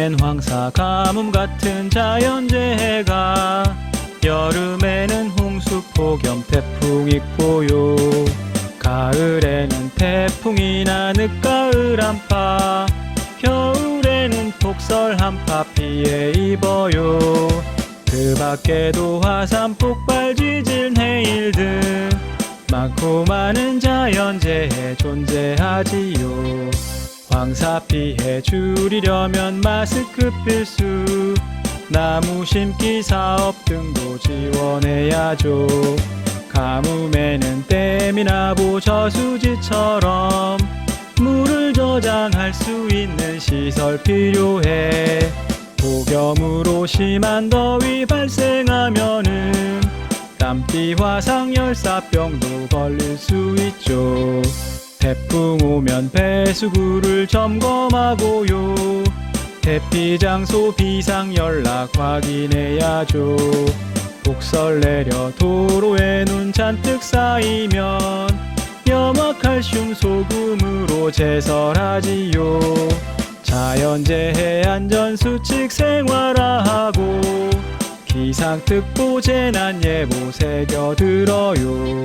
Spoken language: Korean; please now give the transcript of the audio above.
봄엔 황사 가뭄 같은 자연재해가 여름에는 홍수 폭염 태풍 있고요. 가을에는 태풍이나 늦가을 한파 겨울에는 폭설 한파 피해 입어요. 그 밖에도 화산 폭발 지진 해일 등 많고 많은 자연재해 존재하지요 황사 피해 줄이려면 마스크 필수. 나무 심기 사업 등도 지원해야죠. 가뭄에는 댐이나 보저수지처럼 물을 저장할 수 있는 시설 필요해. 폭염으로 심한 더위 발생하면은 땀띠 화상 열사병도 걸릴 수 있죠 태풍 오면 배수구를 점검하고요. 대피 장소 비상 연락 확인해야죠. 폭설 내려 도로에 눈 잔뜩 쌓이면 염화칼슘 소금으로 제설하지요. 자연재해 안전수칙 생활화하고 기상특보 재난예보 새겨들어요